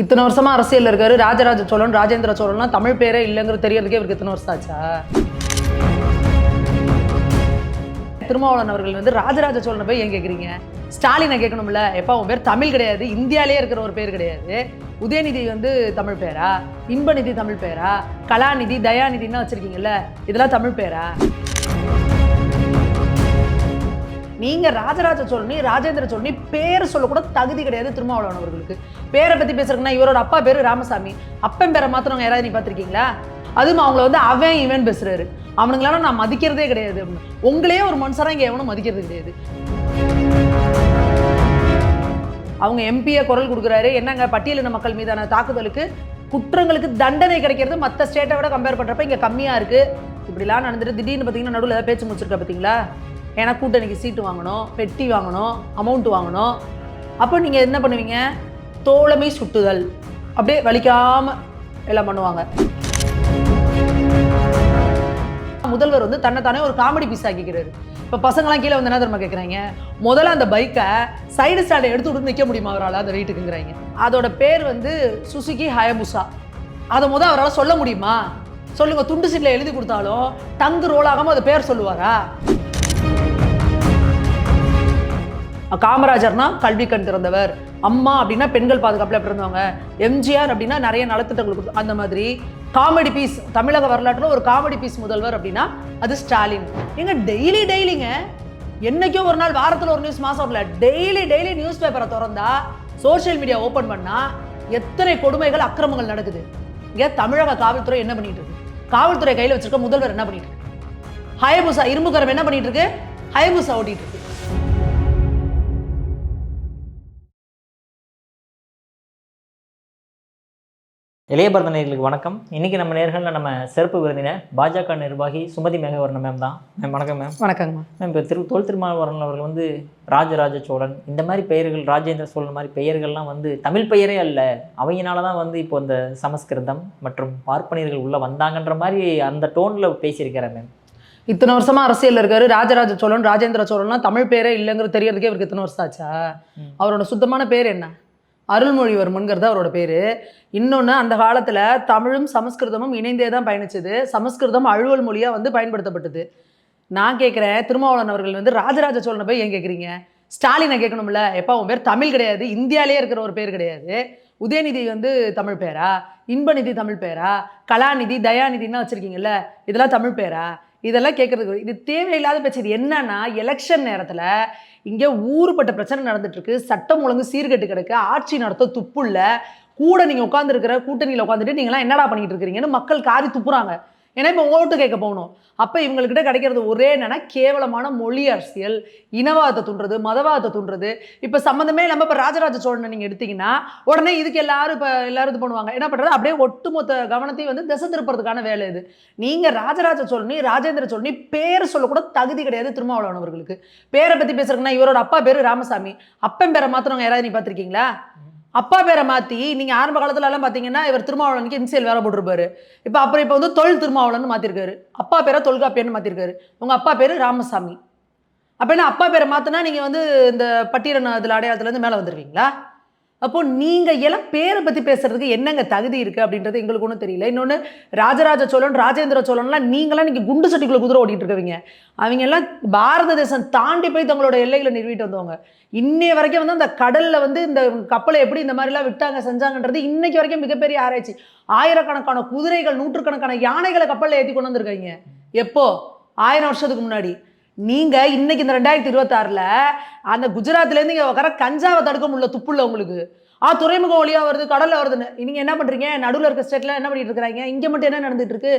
இத்தனை வருஷமா அரசியல் இருக்காரு. ராஜராஜ சோழன் ராஜேந்திர சோழன்லாம் தமிழ் பேரே இல்லைங்கிறது தெரியறதுக்கே இவருக்கு இத்தனை வருஷம் ஆச்சா? திருமாவளவன் அவர்கள் வந்து ராஜராஜ சோழனை போய் ஏன் கேட்குறீங்க ஸ்டாலினை கேட்கணும்ல. எப்போ அவன் பேர் தமிழ் கிடையாது. இந்தியாலே இருக்கிற ஒரு பேர் கிடையாது. உதயநிதி வந்து தமிழ் பேரா? இன்பநிதி தமிழ் பேரா? கலாநிதி தயாநிதினா வச்சிருக்கீங்கல்ல. இதெல்லாம் தமிழ் பேரா? நீங்க ராஜராஜ சோழனி ராஜேந்திர சோழனி பேர் சொல்லக்கூட தகுதி கிடையாது திருமாவளவன் அவர்களுக்கு பேரை பத்தி பேசுறதுன்னா இவரோட அப்பா பேரு ராமசாமி. அப்பன் பேரை மாத்திரவங்க யாராவது நீ பார்த்துருக்கீங்களா? அதுவும் அவங்கள வந்து அவன் இவன் பேசுறாரு. அவனுங்களால நான் மதிக்கிறதே கிடையாது. அப்படின்னு. உங்களையே ஒரு மனுஷரா இங்க எவனும் மதிக்கிறது கிடையாது. அவங்க எம்பியை குரல் கொடுக்குறாரு. என்னங்க பட்டியலின மக்கள் மீதான தாக்குதலுக்கு குற்றங்களுக்கு தண்டனை கிடைக்கிறது மற்ற ஸ்டேட்டை விட கம்பேர் பண்ணுறப்ப இங்கே கம்மியாக இருக்குது இப்படிலாம் நடந்துட்டு திடீர்னு பார்த்தீங்கன்னா நடுவில் ஏதாவது பேச்சு முடிச்சிருக்கா பார்த்தீங்களா ஏன்னா கூட்டணிக்கு சீட்டு வாங்கணும் பெட்டி வாங்கணும் அமௌண்ட் வாங்கணும். அப்போ நீங்கள் என்ன பண்ணுவீங்க? தோழமை சுட்டுதல். அப்படியே வலிக்காமல் எல்லாம் பண்ணுவாங்க. முதல்வர் வந்து தன்னைத்தானே ஒரு காமெடி பீஸ் ஆக்கிக்கிறாரு. இப்போ பசங்களாம் கீழே வந்து என்ன தெரியுமா கேட்குறாங்க முதல்ல அந்த பைக்கை சைடு ஸ்டாண்டை எடுத்து விட்டு நிற்க முடியுமா அவரால்? அந்த வெயிட்டுக்குங்கிறாங்க அதோட பேர் வந்து சுசுகி ஹயபுசா அதை முதல் அவரால் சொல்ல முடியுமா? சொல்லுங்கள் துண்டு சீட்டில் எழுதி கொடுத்தாலும் டங்கு ரோல் ஆகாமல் அது பேர் சொல்லுவாரா? காமராஜர்னா கல்வி கண் திறந்தவர். அம்மா அப்படின்னா பெண்கள் பாதுகாப்பில் பிறந்தவங்க எம்ஜிஆர் அப்படின்னா நிறைய நலத்திட்டங்கள் கொடுத்து அந்த மாதிரி. காமெடி பீஸ் தமிழக வரலாற்றில் ஒரு காமெடி பீஸ் முதல்வர் அப்படின்னா அது ஸ்டாலின். எங்க டெய்லி டெய்லிங்க என்னைக்கோ ஒரு நாள் வாரத்தில் ஒரு நியூஸ் மாசம் வரல. டெய்லி டெய்லி நியூஸ் பேப்பரை திறந்தா சோஷியல் மீடியா ஓப்பன் பண்ணால் எத்தனை கொடுமைகள் அக்கிரமங்கள் நடக்குது. இங்கே தமிழக காவல்துறை என்ன பண்ணிட்டு இருக்கு? காவல்துறை கையில் வச்சிருக்க முதல்வர் என்ன பண்ணிட்டு இருக்கு? ஹயபுசா இரும்புக்கரம் என்ன பண்ணிட்டு இருக்கு? ஹயபுசா ஓட்டிட்டு இருக்கு. இளையபரத நேர்களுக்கு வணக்கம். இன்னைக்கு நம்ம நேர்களில் நம்ம சிறப்பு விருந்தினர் பாஜக நிர்வாகி சுமதி மேகவர்ணன் மேம் தான். மேம் வணக்கம் மேம் வணக்கங்கம்மா மேம் இப்போ திரு தோல் திருமாவளவன் அவர்கள் வந்து ராஜராஜ சோழன். இந்த மாதிரி பெயர்கள் ராஜேந்திர சோழன் மாதிரி பெயர்கள்லாம் வந்து தமிழ் பெயரே அல்ல. அவையினால தான் வந்து இப்போ இந்த சமஸ்கிருதம் மற்றும் பார்ப்பனியர்கள் உள்ளே வந்தாங்கன்ற மாதிரி அந்த டோனில் பேசியிருக்கிறேன் மேம் இத்தனை வருஷமா அரசியல்ல இருக்காரு. ராஜராஜ சோழன் ராஜேந்திர சோழன்லாம் தமிழ் பேரே இல்லைங்கிறது தெரியறதுக்கே இவருக்கு இத்தனை வருஷம் ஆச்சா. அவரோட சுத்தமான பேர் என்ன? அருள்மொழிவர்மன்கிறது அவரோட பேர். இன்னொன்று அந்த காலத்தில் தமிழும் சமஸ்கிருதமும் இணைந்தே தான் பயணிச்சது. சமஸ்கிருதம் அழுவல் மொழியாக வந்து பயன்படுத்தப்பட்டது. நான் கேட்குறேன் திருமாவளவன் அவர்கள் வந்து ராஜராஜ சோழனை போய் ஏன் கேட்குறீங்க ஸ்டாலினை கேட்கணும்ல. எப்போ அவன் பேர் தமிழ் கிடையாது. இந்தியாவிலே இருக்கிற ஒரு பேர் கிடையாது. உதயநிதி வந்து தமிழ் பேரா? இன்பநிதி தமிழ் பேரா? கலாநிதி தயாநிதினா வச்சுருக்கீங்கல்ல. இதெல்லாம் தமிழ் பேரா? இதெல்லாம் கேட்குறதுக்கு இது தேவையில்லாத பிரச்சனை. என்னன்னா எலெக்ஷன் நேரத்தில் இங்கே ஊறுபட்ட பிரச்சனை நடந்துட்டுருக்கு. சட்டம் ஒழுங்கு சீர்கெட்டு கிடக்கு. ஆட்சி நடத்த துப்புள்ள கூட நீங்கள் உட்காந்துருக்கிற கூட்டணியில் உட்காந்துட்டு நீங்களாம் என்னடா பண்ணிட்டு இருக்கிறீங்கன்னு மக்கள் காரி துப்புறாங்க. ஏன்னா இப்போ ஓட்டு கேட்க போகணும். அப்போ இவங்கக்கிட்ட கிடைக்கிறது ஒரே என்னன்னா கேவலமான மொழி அரசியல் இனவாதத்தை தூண்டுறது மதவாதத்தை தூண்டுறது. இப்போ சம்மந்தமே இல்லாமல் இப்போ ராஜராஜ சோழனை நீங்கள் எடுத்தீங்கன்னா உடனே இதுக்கு எல்லாரும் இப்போ எல்லாரும் இது பண்ணுவாங்க. என்ன பண்ணுறது அப்படியே ஒட்டுமொத்த கவனத்தையும் வந்து திசை திருப்புறதுக்கான வேலை இது. நீங்கள் ராஜராஜ சோழனி ராஜேந்திர சோழனி பேர் சொல்லக்கூட தகுதி கிடையாது திருமாவளவன் அவர்களுக்கு. பேரை பற்றி பேசுறதுன்னா இவரோட அப்பா பேர் ராமசாமி. அப்பன் பேரை மாத்திரவங்க யாராவது நீ பார்த்துருக்கீங்களா? அப்பா பேரை மாற்றி நீங்கள் ஆரம்ப காலத்துலலாம் பார்த்தீங்கன்னா இவர் திருமாவளவனுக்கு இன்சியல் வேலை போட்டிருப்பாரு. இப்போ அப்புறம் இப்போ வந்து தொல் திருமாவளவன் மாற்றிருக்காரு அப்பா பேரை தொல்காப்பியன்னு மாற்றிருக்காரு உங்கள் அப்பா பேர் ராமசாமி. அப்போ என்ன அப்பா பேரை மாற்றினா நீங்கள் வந்து இந்த பட்டியலின இதில் அடையாளத்துலேருந்து மேலே வந்துடுவீங்களா அப்போ நீங்கள் எல்லாம் பேரை பற்றி பேசுறதுக்கு என்னங்க தகுதி இருக்குது அப்படின்றது எங்களுக்கு ஒன்றும் தெரியல. இன்னொன்று ராஜராஜ சோழன் ராஜேந்திர சோழன்லாம் நீங்களாம் நீங்கள் குண்டு சட்டிக்குள்ளே குதிரை ஓட்டிட்டு இருக்கவங்க. அவங்க எல்லாம் பாரத தேசம் தாண்டி போய் தங்களோட எல்லைகளை நிறுவிட்டு வந்தவங்க. இன்னைய வரைக்கும் வந்து அந்த கடலில் வந்து இந்த கப்பலை எப்படி இந்த மாதிரிலாம் விட்டாங்க செஞ்சாங்கன்றது இன்னைக்கு வரைக்கும் மிகப்பெரிய ஆராய்ச்சி. ஆயிரக்கணக்கான குதிரைகள் நூற்றுக்கணக்கான யானைகளை கப்பலில் ஏற்றி கொண்டு வந்திருக்காங்க. எப்போ? ஆயிரம் வருஷத்துக்கு முன்னாடி. நீங்க இன்னைக்கு இந்த ரெண்டாயிரத்தி இருபத்தாறில் அந்த குஜராத்லேருந்து இங்கே உட்கார கஞ்சாவை தடுக்க முடியல துப்புள்ள உங்களுக்கு. ஆ துறைமுகம் வழியாக வருது கடல்ல வருதுன்னு. நீங்க என்ன பண்றீங்க? நடுவில் இருக்க ஸ்டேட்ல என்ன பண்ணிட்டு இருக்கிறாங்க? இங்க மட்டும் என்ன நடந்துட்டு இருக்கு?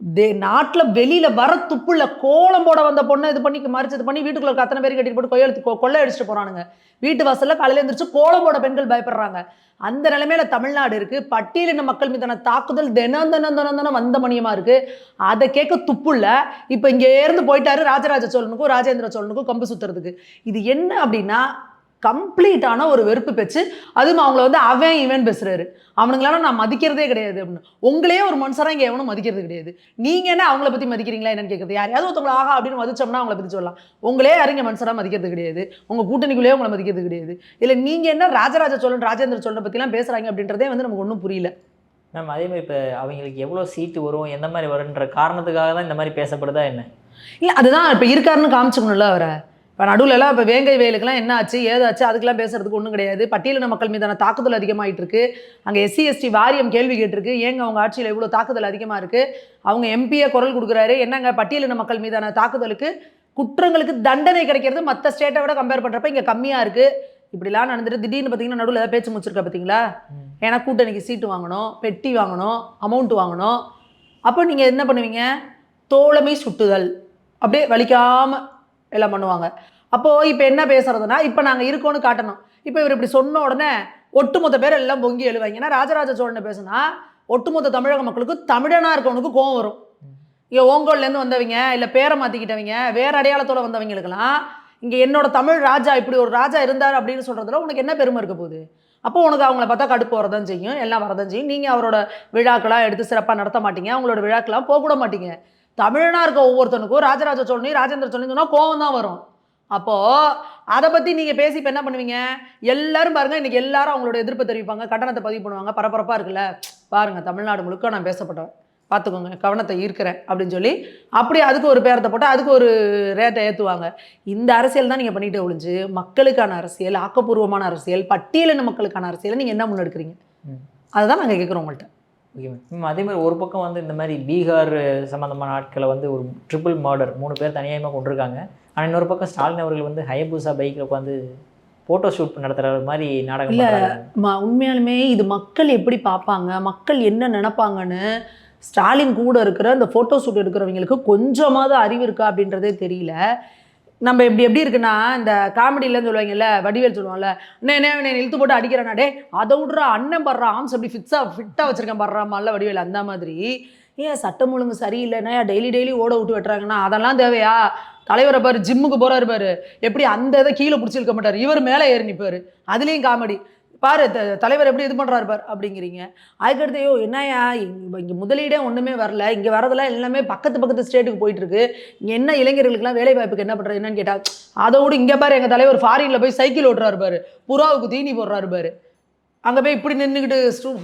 தே நாட்டில் வெளியில் வர துப்புள்ள கோலம் போட வந்த பொண்ணை இது பண்ணி மறிச்சது பண்ணி வீட்டுக்குள்ள இருக்க அத்தனை பேர் கட்டிட்டு போட்டு கொய்யெழுத்து கொள்ளை அடிச்சுட்டு போகிறானுங்க வீட்டு வாசலில் காலையில் எழுந்திரிச்சு கோலம் போட பெண்கள் பயப்படுறாங்க. அந்த நிலைமையில தமிழ்நாடு இருக்கு. பட்டியலின மக்கள் மீதான தாக்குதல் தினம் தினம் தினம் தினம் வந்த மணியமா இருக்கு. அதை கேட்க துப்புள்ள இப்போ இங்கே இருந்து போயிட்டாரு ராஜராஜ சோழனுக்கும் ராஜேந்திர சோழனுக்கும் கம்பு சுத்துறதுக்கு. இது என்ன அப்படின்னா கம்ப்ளீட்டான ஒரு வெறுப்பு பேச்சு அதுவும் அவங்கள வந்து அவன் இவன் பேசுறாரு. அவனுங்களால நான் மதிக்கிறதே கிடையாது அப்படின்னு. உங்களே ஒரு மனுஷரா இங்க எவனும் மதிக்கிறது கிடையாது. நீங்க என்ன அவங்கள பத்தி மதிக்கிறீங்களா என்னன்னு கேட்குறது யாரையாவது ஒருத்தவங்களை ஆகா அப்படின்னு மதிச்சோம்னா அவங்கள பத்தி சொல்லலாம். உங்களே யாரும் மனுஷரா மதிக்கிறது கிடையாது. உங்க கூட்டணிக்குள்ளேயே உங்களை மதிக்கிறது கிடையாது. இல்ல நீங்க என்ன ராஜராஜ சோழன் ராஜேந்திர சோழனை பத்திலாம் பேசுறாங்க அப்படின்றதே வந்து நமக்கு ஒன்றும் புரியல. மேம் அதே மாதிரி இப்போ அவங்களுக்கு எவ்வளோ சீட்டு வரும் எந்த மாதிரி வரும்ன்ற காரணத்துக்காக தான் இந்த மாதிரி பேசப்படுதா என்ன? இல்ல அதுதான் இப்ப இருக்காருன்னு காமிச்சுக்கணும்ல அவரை. இப்போ நடுவுல எல்லாம் இப்போ வேங்கை வயலுக்கெல்லாம் என்ன ஆச்சு ஏதாச்சு அதுக்கெல்லாம் பேசுறதுக்கு ஒன்றும் கிடையாது. பட்டியலின மக்கள் மீதான தாக்குதல் அதிகமாயிட்டு இருக்கு அங்கே எஸ்சி எஸ்டி வாரியம் கேள்வி கேட்டிருக்கு. ஏங்க அவங்க ஆட்சியில் இவ்வளோ தாக்குதல் அதிகமாக இருக்கு? அவங்க எம்பியை குரல் கொடுக்குறாரு. என்னங்க பட்டியலின மக்கள் மீதான தாக்குதலுக்கு குற்றங்களுக்கு தண்டனை கிடைக்கிறது மற்ற ஸ்டேட்டை விட கம்பேர் பண்ணுறப்ப இங்கே கம்மியாக இருக்கு. இப்படிலாம் நடந்துட்டு திடீர்னு பார்த்தீங்கன்னா நடுவில் ஏதாவது பேச்சு முடிச்சிருக்க பார்த்தீங்களா. ஏன்னா கூட்டணிக்கு சீட்டு வாங்கணும் பெட்டி வாங்கணும் அமௌண்ட் வாங்கணும். அப்போ நீங்கள் என்ன பண்ணுவீங்க? தோழமை சுட்டுதல். அப்படியே வலிக்காம எல்லாம் பண்ணுவாங்க. அப்போது இப்போ என்ன பேசுறதுன்னா இப்போ நாங்கள் இருக்கோன்னு காட்டணும். இப்போ இவர் இப்படி சொன்ன உடனே ஒட்டுமொத்த பேர் எல்லாம் பொங்கி எழுவாங்க. ஏன்னா ராஜராஜ சோழனை பேசுனா ஒட்டுமொத்த தமிழக மக்களுக்கு தமிழனாக இருக்கவனுக்கு கோவம் வரும். இங்கே ஓங்கோல்லேருந்து வந்தவங்க இல்லை பேரை மாற்றிக்கிட்டவங்க வேற அடையாளத்தோடு வந்தவங்களுக்கெல்லாம் இங்கே என்னோட தமிழ் ராஜா இப்படி ஒரு ராஜா இருந்தார் அப்படின்னு சொல்கிறதுல உனக்கு என்ன பெருமை இருக்க போகுது? அப்போ உனக்கு அவங்கள பார்த்தா கடுப்பு வரதான் செய்யும் எல்லாம் வரதான் செய்யும். நீங்கள் அவரோட விழாக்களாக எடுத்து சிறப்பாக நடத்த மாட்டீங்க அவங்களோட விழாக்கெல்லாம் போக கூட மாட்டீங்க. தமிழனா இருக்க ஒவ்வொருத்தனுக்கும் ராஜராஜ சோழனையும் ராஜேந்திர சோழனையும் சொன்னால் கோவம் தான் வரும். அப்போது அதை பற்றி நீங்கள் பேசி இப்போ என்ன பண்ணுவீங்க? எல்லாரும் பாருங்க இன்னைக்கு எல்லாரும் அவங்களோட எதிர்ப்பை தெரிவிப்பாங்க கண்டனத்தை பதிவு பண்ணுவாங்க பரபரப்பாக இருக்குல்ல? பாருங்க தமிழ்நாடு முழுக்க நான் பேசப்பட்டவன். பார்த்துக்கோங்க கவனத்தை ஈர்க்கிறேன் அப்படின்னு சொல்லி அப்படி அதுக்கு ஒரு பேரத்தை போட்டு அதுக்கு ஒரு ரேட்டை ஏற்றுவாங்க இந்த அரசியல் தான் நீங்கள் பண்ணிட்டு ஒழிஞ்சு மக்களுக்கான அரசியல் ஆக்கப்பூர்வமான அரசியல் பட்டியலின மக்களுக்கான அரசியலை நீங்கள் என்ன முன்னெடுக்கிறீங்க. அதுதான் நாங்கள் கேட்குறோம் உங்கள்கிட்ட அதே மாதிரி ஒரு பக்கம் வந்து இந்த மாதிரி பீகார் சம்மந்தமான ஆட்களை வந்து ஒரு ட்ரிபிள் மர்டர் மூணு பேர் தனியாயமாக கொண்டிருக்காங்க. ஆனால் இன்னொரு பக்கம் ஸ்டாலின் அவர்கள் வந்து ஹயபூசா பைக்கில் உட்காந்து ஃபோட்டோ ஷூட் நடத்துகிற மாதிரி நாடகம் இல்ல. உண்மையாலுமே இது மக்கள் எப்படி பார்ப்பாங்க மக்கள் என்ன நினைப்பாங்கன்னு ஸ்டாலின் கூட இருக்கிற இந்த ஃபோட்டோ ஷூட் எடுக்கிறவங்களுக்கு கொஞ்சமாவது அறிவு இருக்கா அப்படின்றதே தெரியல. நம்ம இப்படி எப்படி இருக்குன்னா இந்த காமெடியிலன்னு சொல்லுவாங்கல்ல வடிவேல் சொல்லுவாங்கல்ல என்ன என்ன என்ன இழுத்து போட்டு அடிக்கிறேன்னா டே அதை விட்றா அண்ணன் படுற ஆம்ஸ் அப்படி ஃபிட்ஸாக ஃபிட்டாக வச்சிருக்கேன் படுறாமல்ல வடிவேல். அந்த மாதிரி ஏன் சட்டம் ஒழுங்கு சரியில்லைன்னா டெய்லி டெய்லி ஓட விட்டு வெட்டுறாங்கன்னா அதெல்லாம் தேவையா? தலைவரை பாரு ஜிம்முக்கு போகிறாரு பாரு எப்படி அந்த இதை கீழே பிடிச்சிருக்க மாட்டார்? இவர் மேலே ஏறி நிற்பார் அதுலேயும் காமெடி பாரு த- தலைவர் எப்படி இது பண்ணுறாரு பார் அப்படிங்கிறீங்க. அதுக்கடுத்து ஐயோ என்னையா இங்கே இங்கே முதலீடே ஒன்றுமே வரல. இங்கே வரதெல்லாம் எல்லாமே பக்கத்து பக்கத்து ஸ்டேட்டுக்கு போயிட்டு இருக்கு இங்கே என்ன இளைஞர்களுக்குலாம் வேலை வாய்ப்புக்கு என்ன பண்ணுறது என்னன்னு கேட்டால் அதோடு இங்கே பாரு எங்கள் தலைவர் ஃபாரினில் போய் சைக்கிள் ஓட்டுறாரு பாரு. புறாவுக்கு தீனி போடுறாரு பாரு. அங்கே போய் இப்படி நின்றுக்கிட்டு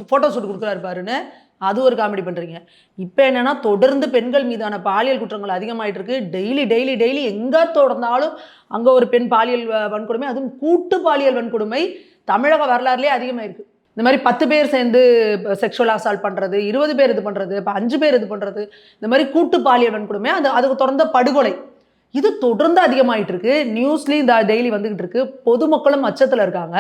ஃபோட்டோ ஷூட் கொடுக்குறாரு பாருன்னு அது ஒரு காமெடி பண்ணுறீங்க இப்போ என்னென்னா தொடர்ந்து பெண்கள் மீதான பாலியல் குற்றங்கள் அதிகமாகிட்டு இருக்கு டெய்லி டெய்லி டெய்லி எங்கே தொடர்ந்தாலும் அங்கே ஒரு பெண் பாலியல் வன்கொடுமை அதுவும் கூட்டு பாலியல் வன்கொடுமை தமிழக வரலாறுலேயே அதிகமாக இருக்குது இந்த மாதிரி பத்து பேர் சேர்ந்து செக்ஷுவல் அசால்ட் பண்ணுறது இருபது பேர் இது பண்ணுறது இப்போ அஞ்சு பேர் இது பண்ணுறது இந்த மாதிரி கூட்டு பாலியல் வன்கொடுமை அது அதுக்கு தொடர்ந்த படுகொலை. இது தொடர்ந்து அதிகமாயிட்டு இருக்கு. நியூஸ்லேயும் இந்த டெய்லி வந்துகிட்டு இருக்கு. பொதுமக்களும் அச்சத்தில் இருக்காங்க.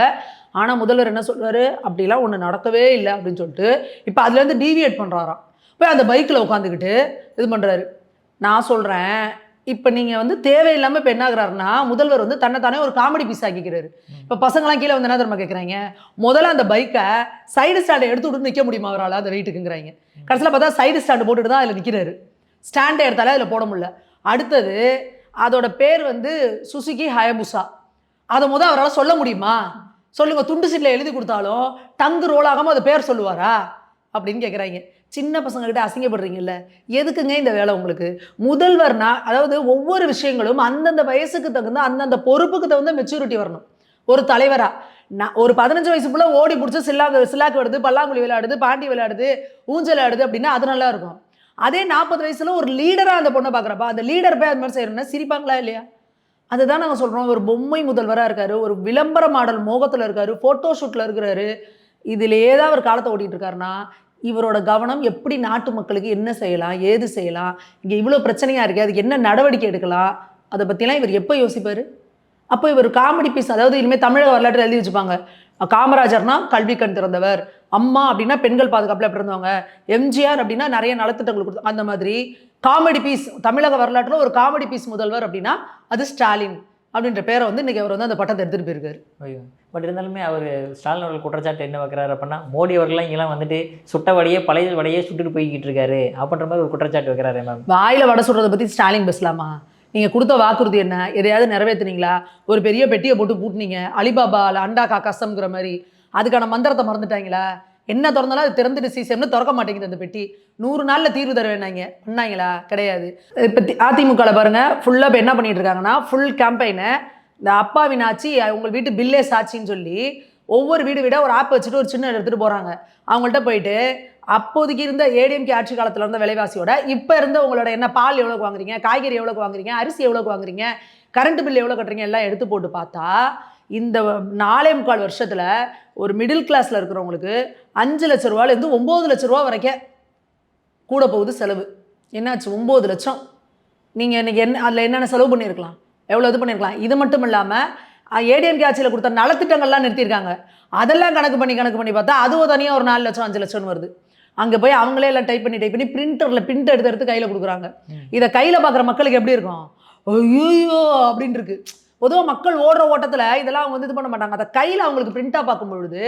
ஆனால் முதல்வர் என்ன சொல்றாரு? அப்படிலாம் ஒன்று நடக்கவே இல்லை அப்படின்னு சொல்லிட்டு இப்போ அதுலேருந்து டீவியேட் பண்ணுறாராம் போய் அந்த பைக்கில் உட்காந்துக்கிட்டு இது பண்ணுறாரு நான் சொல்கிறேன் இப்போ நீங்கள் வந்து தேவையில்லாமல் இப்போ என்ன ஆகுறாருன்னா முதல்வர் வந்து தன்னைத்தானே ஒரு காமெடி பீஸ் ஆக்கிக்கிறாரு. இப்போ பசங்களாம் கீழே வந்து என்ன தெரியுமா கேட்குறாங்க முதல்ல அந்த பைக்கை சைடு ஸ்டாண்டை எடுத்து விட்டு நிற்க முடியுமா அவரால்? அந்த வெயிட்டுக்குங்கிறாங்க கடைசியில் பார்த்தா சைடு ஸ்டாண்டு போட்டுட்டு தான் அதில் நிற்கிறாரு ஸ்டாண்டை எடுத்தாலே அதில் போட முடியல. அடுத்தது அதோட பேர் வந்து சுசுகி ஹயபுசா அதை முத அவரால் சொல்ல முடியுமா? சொல்லுங்க துண்டு சீட்டில் எழுதி கொடுத்தாலும் டங்கு ரோல் ஆகாமல் அது பேர் சொல்லுவாரா? அப்படின்னு கேட்குறாங்க சின்ன பசங்கக்கிட்ட அசிங்கப்படுறீங்கல்ல? எதுக்குங்க இந்த வேலை உங்களுக்கு? முதல்வர்னா அதாவது ஒவ்வொரு விஷயங்களும் அந்தந்த வயசுக்கு தகுந்த அந்தந்த பொறுப்புக்கு தகுந்த மெச்சூரிட்டி வரணும். ஒரு தலைவராக நான் ஒரு பதினஞ்சு வயசு ஓடி பிடிச்சி சில்லாக்கு சில்லாக்கு விடுது பல்லாங்குழி விளையாடுது பாண்டி விளையாடுது ஊஞ்சல் ஆடுது அப்படின்னா அது நல்லா இருக்கும். அதே நாற்பது வயசில் ஒரு லீடராக அந்த பொண்ணை பார்க்குறப்ப அந்த லீடர் போய் அது மாதிரி செய்யணும்னா சிரிப்பாங்களா இல்லையா? அதுதான் நாங்கள் சொல்கிறோம் ஒரு பொம்மை முதல்வராக இருக்காரு ஒரு விளம்பர மாடல் மோகத்தில் இருக்காரு ஃபோட்டோ ஷூட்டில் இருக்கிறாரு. இதிலேயே தான் அவர் காலத்தை ஓட்டிகிட்டு இருக்காருன்னா இவரோட கவனம் எப்படி நாட்டு மக்களுக்கு என்ன செய்யலாம் ஏது செய்யலாம் இங்கே இவ்வளோ பிரச்சனையாக இருக்குது அதுக்கு என்ன நடவடிக்கை எடுக்கலாம் அதை பற்றிலாம் இவர் எப்போ யோசிப்பார்? அப்போ இவர் காமெடி பீஸ் அதாவது இனிமேல் தமிழக வரலாற்று எழுதி வச்சுப்பாங்க. காமராஜர்னா கல்வி கண் திறந்தவர். அம்மா அப்படின்னா பெண்கள் பாதுகாப்பில் எப்படி இருந்தவங்க. எம்ஜிஆர் அப்படின்னா நிறைய நலத்திட்டங்கள் கொடுத்தாங்க அந்த மாதிரி. காமெடி பீஸ் தமிழக வரலாற்றில் ஒரு காமெடி பீஸ் முதல்வர் அப்படின்னா அது ஸ்டாலின் அப்படின்ற பேரை வந்து இன்னைக்கு அவர் வந்து அந்த பட்டத்தை எடுத்துகிட்டு போயிருக்காரு. ஐயோ. பட் இருந்தாலுமே அவர் ஸ்டாலின் அவர்கள் குற்றச்சாட்டு என்ன வைக்கிறாரு அப்படின்னா மோடி அவர்கள்லாம் இங்கெல்லாம் வந்துட்டு சுட்ட வடையே பழைய வடையே சுட்டுட்டு போய்கிட்டு இருக்காரு அப்படின்ற மாதிரி ஒரு குற்றச்சாட்டு வைக்கிறாரு மேம் வாயில வடை சுடுறதை பற்றி ஸ்டாலின் பேசலாமா? நீங்கள் கொடுத்த வாக்குறுதி என்ன? எதையாவது நிறைவேத்துனீங்களா? ஒரு பெரிய பெட்டியை போட்டு பூட்டினீங்க. அலிபாபா அண்டா கா கசம்ங்கிற மாதிரி. அதுக்கான மந்திரத்தை மறந்துட்டாங்களா? என்ன திறந்தாலும் அது திறந்துட்டு சீசம்னு திறக்க மாட்டேங்குது அந்த பெட்டி. நூறு நாளில் தீர்வு தர வேணாங்க. பண்ணாங்களா? கிடையாது. இப்போ அதிமுகவில் பாருங்க ஃபுல்லாக இப்போ என்ன பண்ணிகிட்டு இருக்காங்கன்னா ஃபுல் கேம்பெயினை இந்த அப்பாவின் ஆட்சி உங்கள் வீட்டு பில்லே சாட்சின்னு சொல்லி ஒவ்வொரு வீடு வீடாக ஒரு ஆப் வச்சுட்டு ஒரு சின்ன எடுத்துகிட்டு போகிறாங்க அவங்கள்ட்ட போயிட்டு அப்போதைக்கு இருந்த ஏடிஎம்கே ஆட்சி காலத்தில் இருந்த விலைவாசியோட இப்போ இருந்த உங்களோட என்ன பால் எவ்வளோக்கு வாங்குறீங்க காய்கறி எவ்வளோக்கு வாங்குறீங்க அரிசி எவ்வளோக்கு வாங்குறீங்க கரண்ட் பில் எவ்வளோ கட்டுறீங்க எல்லாம் எடுத்து போட்டு பார்த்தா இந்த நாலே முக்கால் வருஷத்தில் ஒரு மிடில் கிளாஸில் இருக்கிறவங்களுக்கு அஞ்சு லட்ச ரூபாலேருந்து ஒம்பது லட்ச ரூபா வரைக்கும் கூட போகுது செலவு. என்னாச்சு? ஒம்பது லட்சம். நீங்கள் இன்றைக்கி என்ன அதில் என்னென்ன செலவு பண்ணியிருக்கலாம்? எவ்வளோ இது பண்ணியிருக்கலாம் இது மட்டும் இல்லாமல் ஏடிஎம்கே ஆட்சியில் கொடுத்த நலத்திட்டங்கள்லாம் நிறுத்தியிருக்காங்க. அதெல்லாம் கணக்கு பண்ணி கணக்கு பண்ணி பார்த்தா அதுவும் தனியாக ஒரு நாலு லட்சம் அஞ்சு லட்சம்னு வருது. அங்கே போய் அவங்களே எல்லாம் டைப் பண்ணி டைப் பண்ணி பிரிண்டரில் பிரிண்ட் எடுத்து எடுத்து கையில் கொடுக்குறாங்க. இதை கையில் பார்க்குற மக்களுக்கு எப்படி இருக்கும்? ஐயோ அப்படின்னு இருக்கு. பொதுவாக மக்கள் ஓடுற ஓட்டத்தில் இதெல்லாம் அவங்க வந்து இது பண்ண மாட்டாங்க. அதை கையில் அவங்களுக்கு பிரிண்ட்டாக பார்க்கும் பொழுது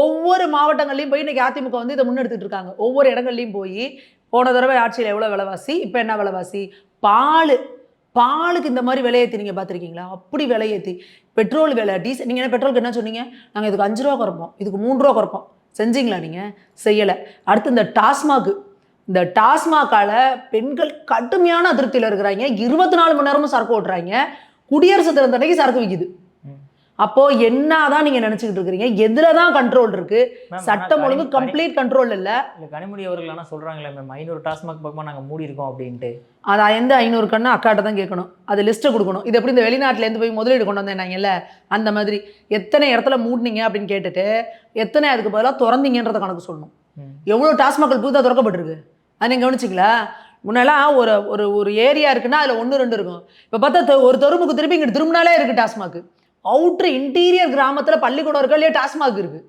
ஒவ்வொரு மாவட்டங்கள்லையும் போய் இன்னைக்கு அதிமுக வந்து இதை முன்னெடுத்துட்டு இருக்காங்க. ஒவ்வொரு இடங்கள்லையும் போய் போன தடவை ஆட்சியில் எவ்வளோ விலைவாசி இப்போ என்ன விலைவாசி? பால். பாலுக்கு இந்த மாதிரி விலையேற்றி நீங்கள் பார்த்துருக்கீங்களா? அப்படி விலையேற்றி பெட்ரோல் விலை டீசல் நீங்கள் என்ன பெட்ரோலுக்கு என்ன சொன்னீங்க? நாங்கள் இதுக்கு அஞ்சு ரூபா குறைப்போம். இதுக்கு மூணு ரூபா குறைப்போம். செஞ்சீங்களா நீங்கள் செய்யலை. அடுத்து இந்த டாஸ்மாக். இந்த டாஸ்மாகால பெண்கள் கடுமையான அதிருப்தியில் இருக்கிறாங்க. இருபத்தி நாலு மணி நேரமும் சரக்கு ஓட்டுறாங்க. குடியரசு தினத்தன்னைக்கு சரக்கு விற்கிது அப்போ என்னதான் நீங்க நினைச்சுக்கிட்டு இருக்கிறீங்க? எதுல தான் கண்ட்ரோல் இருக்கு? ஆனா சட்டம் ஒழுங்கு கம்ப்ளீட் கண்ட்ரோல் இல்ல. இல்ல கனிமொழி அவர்கள் ஆனால் சொல்றாங்களே மேம் ஐநூறு டாஸ்மாக் பக்கமாக நாங்க மூடி இருக்கோம் அப்படின்ட்டு. அது எந்த ஐநூறு கண்ணு அக்காட்ட தான் கேட்கணும். அது லிஸ்ட்டை கொடுக்கணும். இது எப்படி இந்த வெளிநாட்டுல இருந்து போய் முதலீடு கொண்டு வந்தேன்னாங்கல்ல அந்த மாதிரி. எத்தனை இடத்துல மூடினீங்க அப்படின்னு கேட்டுட்டு எத்தனை அதுக்கு பதிலாக திறந்தீங்கன்றத கணக்கு சொல்லணும். எவ்வளோ டாஸ்மாக்கள் புதுதாக திறக்கப்பட்டிருக்கு? அது நீங்கள் கவனிச்சிங்களா முன்னெல்லாம் ஒரு ஒரு ஒரு ஏரியா இருக்குன்னா அதில் ஒன்று ரெண்டு இருக்கும். இப்போ பார்த்தா ஒரு தெருமுக்கு திருப்பி இங்கிட்டு திரும்பினாலே இருக்குது டாஸ்மாக். அவுட்ரு இன்டீரியர் கிராமத்தில் பள்ளிக்கூடம் இருக்கா இல்லையா டாஸ்மாக் இருக்குது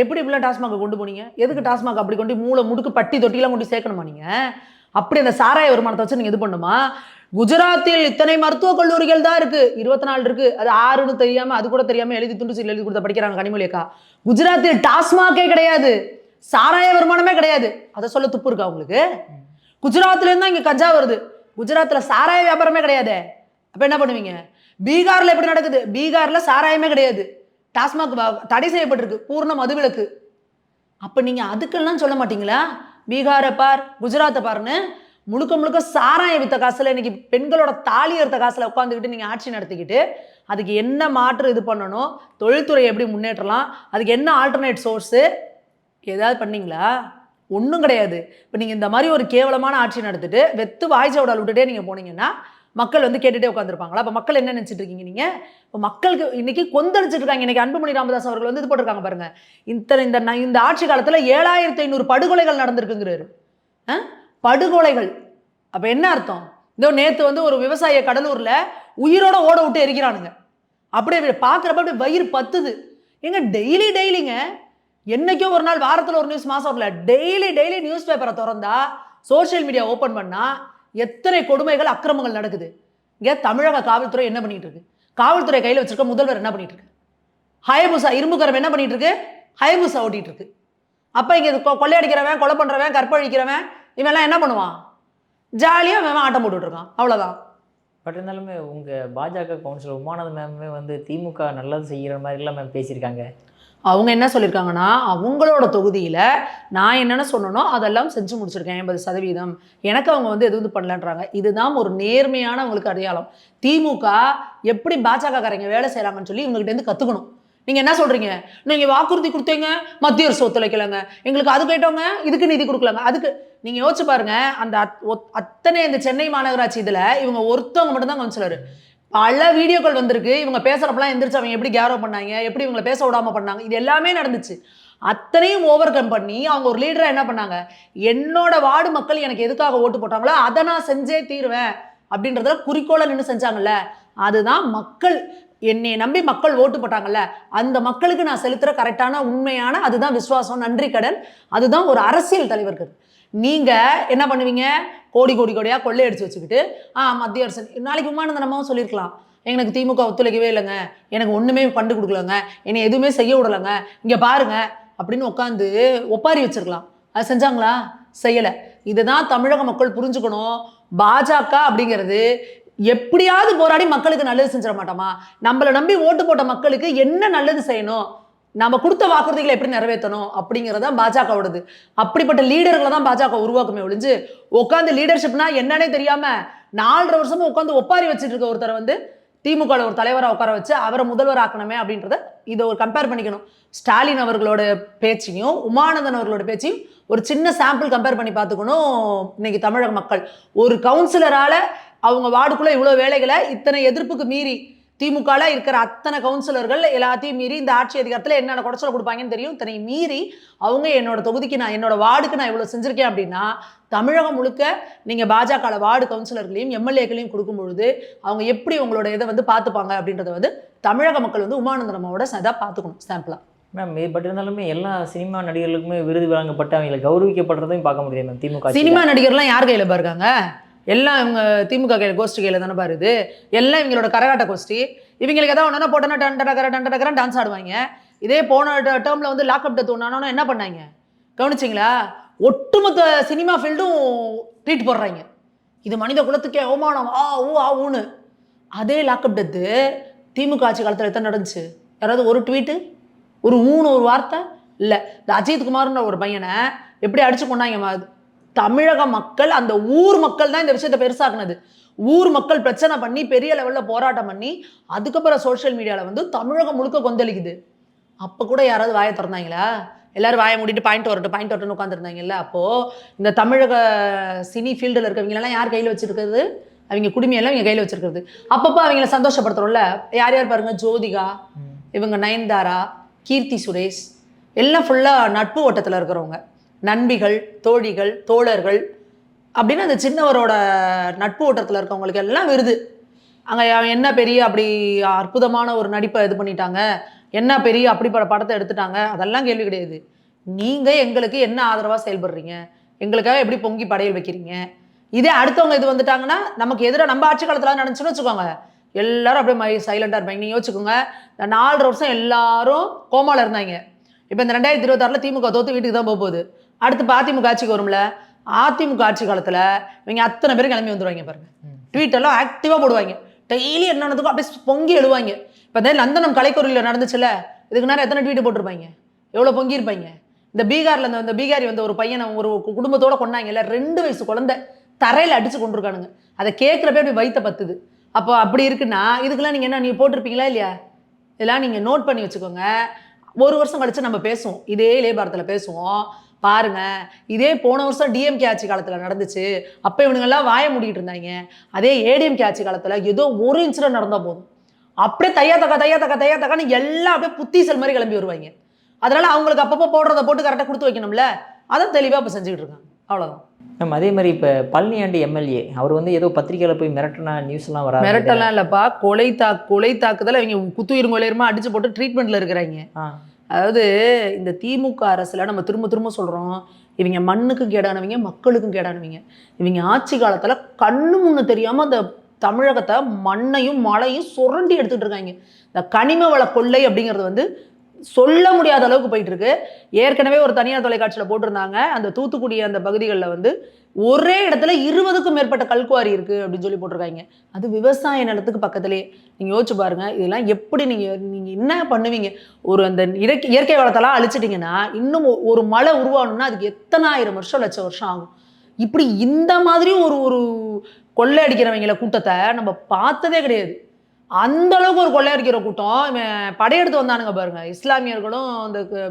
எப்படி இப்படிலாம் டாஸ்மாக் கொண்டு போனீங்க? எதுக்கு டாஸ்மாக் அப்படி கொண்டு மூளை முடுக்கு பட்டி தொட்டிலாம் கொண்டு சேர்க்கணுமா நீங்கள் அப்படி அந்த சாராய வருமானத்தை வச்சு நீங்கள் இது பண்ணுமா? குஜராத்தில் இத்தனை மருத்துவக் கல்லூரிகள் தான் இருக்கு. இருபத்தி நாலு இருக்கு. அது ஆறுன்னு தெரியாம அது கூட தெரியாம எழுதி துண்டு சீல் எழுதி கொடுத்த படிக்கிறாங்க கனிமொழி அக்கா. குஜராத்தில் டாஸ்மாகே கிடையாது. சாராய வருமானமே கிடையாது. அதை சொல்ல துப்பு இருக்கா உங்களுக்கு? குஜராத்ல இருந்து தான் இங்க கஞ்சா வருது. குஜராத்தில் சாராய வியாபாரமே கிடையாது. அப்ப என்ன பண்ணுவீங்க? பீகார்ல எப்படி நடக்குது? பீகார்ல சாராயமே கிடையாது. டாஸ்மாக் தடை செய்யப்பட்டிருக்கு. பூர்ண மதுவிலக்கு. அப்ப நீங்க அதுக்கெல்லாம் சொல்ல மாட்டீங்களா? பீகாரை பார் குஜராத்தை பாருன்னு முழுக்க முழுக்க சாராய வித்த காசுல இன்னைக்கு பெண்களோட தாலி எடுத்த காசுல உட்காந்துக்கிட்டு நீங்க ஆட்சி நடத்திக்கிட்டு அதுக்கு என்ன மாற்று இது பண்ணணும்? தொழில்துறை எப்படி முன்னேற்றலாம்? அதுக்கு என்ன ஆல்டர்னேட் சோர்ஸு ஏதாவது பண்ணீங்களா? ஒன்றும் கிடையாது. இப்போ நீங்கள் இந்த மாதிரி ஒரு கேவலமான ஆட்சி நடத்திட்டு வெத்து வாய்ச்சோடால் விட்டுட்டே நீங்கள் போனீங்கன்னா மக்கள் வந்து கேட்டுகிட்டே உட்காந்துருப்பாங்களா அப்போ மக்கள் என்ன நினச்சிட்டு இருக்கீங்க நீங்கள் இப்போ மக்களுக்கு இன்றைக்கி கொந்தளிச்சிட்டு இருக்காங்க இன்றைக்கி அன்புமணி ராமதாஸ் அவர்கள் வந்து இது போட்டிருக்காங்க பாருங்கள் இந்த இந்த இந்த ஆட்சி காலத்தில் ஏழாயிரத்தி ஐநூறு படுகொலைகள் நடந்திருக்குங்கிறாரு. ஆ? படுகொலைகள். அப்போ என்ன அர்த்தம்? இதோ நேற்று வந்து ஒரு விவசாய கடலூரில் உயிரோட ஓட விட்டு எரிக்கிறானுங்க. அப்படியே பார்க்குறப்ப அப்படியே வயிறு பத்துது. ஏங்க டெய்லி டெய்லிங்க. என்னைக்கோ ஒரு நாள் வாரத்தில் ஒரு நியூஸ் மாதம் வரல. டெய்லி டெய்லி நியூஸ் பேப்பரை திறந்தா சோஷியல் மீடியா ஓப்பன் பண்ணால் எத்தனை கொடுமைகள் அக்கிரமங்கள் நடக்குது. இங்கே தமிழக காவல்துறை என்ன பண்ணிட்டு இருக்கு? காவல்துறை கையில் வச்சிருக்க முதல்வர் என்ன பண்ணிட்டு இருக்கு? ஹயபுசா இரும்புக்கரம் என்ன பண்ணிட்டு இருக்கு? ஹயபுசா ஓட்டிட்டு இருக்கு. அப்போ இங்கே கொள்ளையடிக்கிறவன் கொலை பண்ணுறவன் கற்பழிக்கிறவன் இவெல்லாம் என்ன பண்ணுவான்? ஜாலியாக மேம் ஆட்டம் போட்டுட்டு அவ்வளோதான் பட் இருந்தாலுமே உங்கள் பாஜக கவுன்சிலர் உமானது மேமே வந்து திமுக நல்லது செய்கிற மாதிரிலாம் மேம் பேசியிருக்காங்க. அவங்க என்ன சொல்லியிருக்காங்கன்னா அவங்களோட தொகுதியில் நான் என்னென்ன சொன்னனோ அதெல்லாம் செஞ்சு முடிச்சிருக்கேன் எண்பது சதவீதம். எனக்கு அவங்க வந்து எதுவும் இது பண்ணலன்றாங்க. இதுதான் ஒரு நேர்மையான அவங்களுக்கு அடையாளம். திமுக எப்படி பாஜகக்காரங்க வேலை செய்கிறாங்கன்னு சொல்லி இவங்ககிட்ட இருந்து கற்றுக்கணும் நீங்கள் என்ன சொல்கிறீங்க நீங்கள் வாக்குறுதி கொடுத்தீங்க மத்திய அரசு ஒத்துழைக்கலைங்க. எங்களுக்கு அது கேட்டவங்க இதுக்கு நிதி கொடுக்கலங்க. அதுக்கு நீங்கள் யோசிச்சு பாருங்க அந்த அத்- ஒத்- அத்தனை இந்த சென்னை மாநகராட்சி இதில் இவங்க ஒருத்தவங்க மட்டும்தான் கவுன்சிலர். பல வீடியோக்கள் வந்திருக்கு. இவங்க பேசுகிறப்பெல்லாம் எந்திரிச்சு அவங்க எப்படி கேரோ பண்ணாங்க எப்படி இவங்களை பேச விடாம பண்ணாங்க இது எல்லாமே நடந்துச்சு. அத்தனையும் ஓவர் கம் பண்ணி அவங்க ஒரு லீடராக என்ன பண்ணாங்க? என்னோட வார்டு மக்கள் எனக்கு எதுக்காக ஓட்டு போட்டாங்களோ அதை நான் செஞ்சே தீருவேன் அப்படின்றதுல குறிக்கோளை நின்று செஞ்சாங்கல்ல. அதுதான் மக்கள் என்னை நம்பி மக்கள் ஓட்டு போட்டாங்கல்ல. அந்த மக்களுக்கு நான் செலுத்துகிற கரெக்டான உண்மையான அதுதான் விசுவாசம் நன்றி கடன். அதுதான் ஒரு அரசியல் தலைவர்கள் நீங்கள் என்ன பண்ணுவீங்க? கோடி கோடி கோடியாக கொள்ளையடிச்சு வச்சுக்கிட்டு ஆ மத்திய அரசு நாளைக்கு விமானந்தனமாகவும் சொல்லியிருக்கலாம். எனக்கு திமுக ஒத்துழைக்கவே இல்லைங்க. எனக்கு ஒன்றுமே கண்டு கொடுக்கலங்க. என்னை எதுவுமே செய்ய விடலைங்க. இங்கே பாருங்க அப்படின்னு உட்காந்து ஒப்பாரி வச்சிருக்கலாம். அது செஞ்சாங்களா? செய்யலை. இதுதான் தமிழக மக்கள் புரிஞ்சுக்கணும். பாஜக அப்படிங்கிறது எப்படியாவது போராடி மக்களுக்கு நல்லது செஞ்சிட மாட்டோமா? நம்மளை நம்பி ஓட்டு போட்ட மக்களுக்கு என்ன நல்லது செய்யணும்? நம்ம கொடுத்த வாக்குறுதிகளை எப்படி நிறைவேற்றணும் அப்படிங்கிறது தான் பாஜகவோடது அப்படிப்பட்ட லீடர்களை தான் பாஜக உருவாக்குமே ஒழிஞ்சு உட்காந்து லீடர்ஷிப்னா என்னன்னே தெரியாம நாலரை வருஷமும் உட்காந்து ஒப்பாரி வச்சுட்டு இருக்க ஒருத்தரை வந்து திமுக ஒரு தலைவரை உட்கார வச்சு அவரை முதல்வர் ஆக்கணுமே அப்படின்றத இதை ஒரு கம்பேர் பண்ணிக்கணும். ஸ்டாலின் அவர்களோட பேச்சையும் உமானந்தன் அவர்களோட பேச்சையும் ஒரு சின்ன சாம்பிள் கம்பேர் பண்ணி பார்த்துக்கணும் இன்னைக்கு தமிழக மக்கள். ஒரு கவுன்சிலரால அவங்க வார்டுக்குள்ள இவ்வளோ வேலைகளை இத்தனை எதிர்ப்புக்கு மீறி திமுகல இருக்கிற அத்தனை கவுன்சிலர்கள் எல்லாத்தையும் மீறி இந்த ஆட்சி அதிகாரத்தில் என்னென்ன குடைச்சல் கொடுப்பாங்கன்னு தெரியும். இத்தனை மீறி அவங்க என்னோட தொகுதிக்கு நான் என்னோட வார்டுக்கு நான் இவ்வளோ செஞ்சிருக்கேன் அப்படின்னா தமிழகம் முழுக்க நீங்கள் பாஜக வார்டு கவுன்சிலர்களையும் எம்எல்ஏக்களையும் கொடுக்கும் பொழுது அவங்க எப்படி உங்களோட இதை வந்து பார்த்துப்பாங்க அப்படின்றத வந்து தமிழக மக்கள் வந்து உமானந்தனமோட இதாக பார்த்துக்கணும் சாம்பிளாக மேம் பட் இருந்தாலுமே எல்லா சினிமா நடிகர்களுக்குமே விருது வழங்கப்பட்டு அவங்களை கௌரவிக்கப்படுறதையும் பார்க்க முடியும் மேம் திமுக. சினிமா நடிகர்லாம் யார் கையில் பாருக்காங்க? எல்லாம் இவங்க திமுக கையில் கோஷ்டி கையில் தானே பாருது எல்லாம் இவங்களோட கரகாட்ட கோஷ்டி இவங்களுக்கு ஏதாவது ஒன்றுனா போட்டோன்னா டன் டடகர டன் டடகரன் டான்ஸ் ஆடுவாங்க. இதே போன டேர்மில் வந்து லாக்அப் டெத் ஒன்றானோன்னா என்ன பண்ணாங்க? கவனிச்சிங்களா? ஒட்டுமொத்த சினிமா ஃபீல்டும் ட்ரீட் போடுறாங்க. இது மனித குலத்துக்கே அவமானம். ஆ ஊ ஆ ஊன்னு. அதே லாக்அப் டெத்து திமுக ஆட்சி காலத்தில் எத்தனை நடந்துச்சு? யாராவது ஒரு ட்வீட்டு ஒரு ஊன்னு ஒரு வார்த்தை? இல்லை. இந்த அஜித் குமார்ன்ற ஒரு பையனை எப்படி அடிச்சு கொண்டாங்க தமிழக மக்கள் அந்த ஊர் மக்கள் தான் இந்த விஷயத்தை பெருசாக்குனது. ஊர் மக்கள் பிரச்சனை பண்ணி பெரிய லெவலில் போராட்டம் பண்ணி அதுக்கப்புறம் சோஷியல் மீடியாவில் வந்து தமிழகம் முழுக்க கொந்தளிக்குது. அப்போ கூட யாராவது வாயை திறந்தாங்களா? எல்லாரும் வாயை மூடிட்டு பாயிண்ட் வரட்டும் பாயிண்ட் வரட்டும்னு உட்காந்துருந்தாங்கல்ல அப்போது இந்த தமிழக சினி ஃபீல்டில் இருக்கவங்களெல்லாம் யார் கையில் வச்சிருக்கிறது? அவங்க குடுமையெல்லாம் இவங்க கையில் வச்சிருக்கிறது. அப்பப்போ அவங்கள சந்தோஷப்படுத்துறோம்ல? யார் யார் பாருங்க? ஜோதிகா. இவங்க நயன்தாரா கீர்த்தி சுரேஷ் எல்லாம் ஃபுல்லாக நட்பு ஓட்டத்தில் இருக்கிறவங்க. நண்பிகள் தோழிகள் தோழர்கள் அப்படின்னு அந்த சின்னவரோட நட்பு ஓட்டத்தில் இருக்கவங்களுக்கு எல்லாம் விருது. அங்கே என்ன பெரிய அப்படி அற்புதமான ஒரு நடிப்பை இது பண்ணிட்டாங்க என்ன பெரிய அப்படி பட படத்தை எடுத்துட்டாங்க அதெல்லாம் கேள்வி கிடையாது. நீங்கள் எங்களுக்கு என்ன ஆதரவாக செயல்படுறீங்க? எங்களுக்காக எப்படி பொங்கி படையல் வைக்கிறீங்க? இதே அடுத்தவங்க இது வந்துட்டாங்கன்னா நமக்கு எதிராக நம்ம ஆட்சி காலத்தில் நினச்சுன்னு வச்சுக்கோங்க. எல்லாரும் அப்படியே மை சைலண்டாக இருப்பாங்க. நீங்கள் யோசிச்சுக்கோங்க இந்த நாலரை வருஷம் எல்லாரும் கோமாவில் இருந்தாங்க. இப்போ இந்த ரெண்டாயிரத்தி இருபத்தாறில் திமுக தோத்து வீட்டுக்கு தான் போக போகுது. அடுத்து இப்போ அதிமுக ஆட்சிக்கு வரும்ல அதிமுக ஆட்சி காலத்தில் இவங்க அத்தனை பேரும் கிளம்பி வந்துடுவாங்க பாருங்க. ட்விட்டர்லாம் ஆக்டிவாக போடுவாங்க. டெய்லி என்னன்னதுக்கும் அப்படியே பொங்கி எழுவாங்க. இப்போ இந்த நந்தனம் கலைக்கொருளில் நடந்துச்சுல இதுக்கு நேரம் எத்தனை ட்வீட் போட்டிருப்பாங்க? எவ்வளோ பொங்கியிருப்பாங்க? இந்த பீகாரில் இந்த இந்த பீகாரி வந்து ஒரு பையனை ஒரு கு- குடும்பத்தோட கொண்டாங்கல்ல ரெண்டு வயசு குழந்தை தரையில் அடித்து கொண்டிருக்கானுங்க. அதை கேட்குறப்ப அப்படி வைத்த பத்துது. அப்போ அப்படி இருக்குன்னா இதுக்கெல்லாம் நீங்கள் என்ன நீங்கள் போட்டிருப்பீங்களா இல்லையா? இதெல்லாம் நீங்கள் நோட் பண்ணி வச்சுக்கோங்க. ஒரு வருஷம் கழித்து நம்ம பேசுவோம். இதே இளையபாரத்தில் பேசுவோம். பாருங்க இதே போன வருஷம் டிஎம்கே ஆட்சி காலத்தில் நடந்துச்சு. அப்போ இவனுங்கெல்லாம் வாய மூடிட்டு இருந்தாங்க. அதே ஏடிஎம்கே ஆட்சி காலத்தில் ஏதோ ஒரு இன்சிடென்ட் நடந்தால் போதும். அப்படியே தையா தக்கா தையா தக்கா தையா தக்கான்னு எல்லாம் அப்படியே புத்திசல் மாதிரி கிளம்பி வருவாங்க. அதனால அவங்களுக்கு அப்பப்போ போடுறத போட்டு கரெக்டாக கொடுத்து வைக்கணும்ல. அதை தெளிவாக இப்போ செஞ்சுக்கிட்டு இருக்காங்க. அவ்வளோதான் மேம் அதே மாதிரி இப்போ பழனியாண்டி எம்எல்ஏ அவர் வந்து ஏதோ பத்திரிக்கையில் போய் மிரட்டினா நியூஸ்லாம் வர மிரட்டெல்லாம் இல்லைப்பா. கொலை தாக்கு கொலை தாக்குதல் அவங்க குத்துயிரும் கொலையுமா அடிச்சு போட்டு ட்ரீட்மெண்ட்டில் இருக்கிறாங்க. அதாவது இந்த திமுக அரசில் நம்ம திரும்ப திரும்ப சொல்கிறோம் இவங்க மண்ணுக்கும் கேடானவங்க மக்களுக்கும் கேடானவங்க. இவங்க ஆட்சி காலத்தில் கண்ணு முன்னு தெரியாமல் அந்த தமிழகத்தை மண்ணையும் மழையும் சுரண்டி எடுத்துக்கிட்டு இருக்காங்க. இந்த கனிம வள கொள்ளை அப்படிங்கிறது வந்து சொல்ல முடியாத அளவுக்கு போயிட்டு இருக்கு ஏற்கனவே ஒரு தனியார் தொலைக்காட்சியில் போட்டிருந்தாங்க. அந்த தூத்துக்குடி அந்த பகுதிகளில் வந்து ஒரே இடத்துல இருபதுக்கும் மேற்பட்ட கல்குவாரி இருக்கு அப்படின்னு சொல்லி போட்டிருக்காங்க. அது விவசாய நிலத்துக்கு பக்கத்திலே. நீங்கள் யோசிச்சு பாருங்க. இதெல்லாம் எப்படி நீங்கள் நீங்கள் என்ன பண்ணுவீங்க? ஒரு அந்த இயற்கை இயற்கை வளத்தெல்லாம் அழிச்சிட்டிங்கன்னா இன்னும் ஒரு மழை உருவாகணும்னா அதுக்கு எத்தனை ஆயிரம் வருஷம் லட்சம் வருஷம் ஆகும். இப்படி இந்த மாதிரி ஒரு ஒரு கொள்ளை அடிக்கிறவங்கள கூட்டத்தை நம்ம பார்த்ததே கிடையாது. அந்த அளவுக்கு ஒரு கொள்ளையடிக்கிற கூட்டம். இவன் படையெடுத்து வந்தானுங்க பாருங்க. இஸ்லாமியர்களும் இந்த க-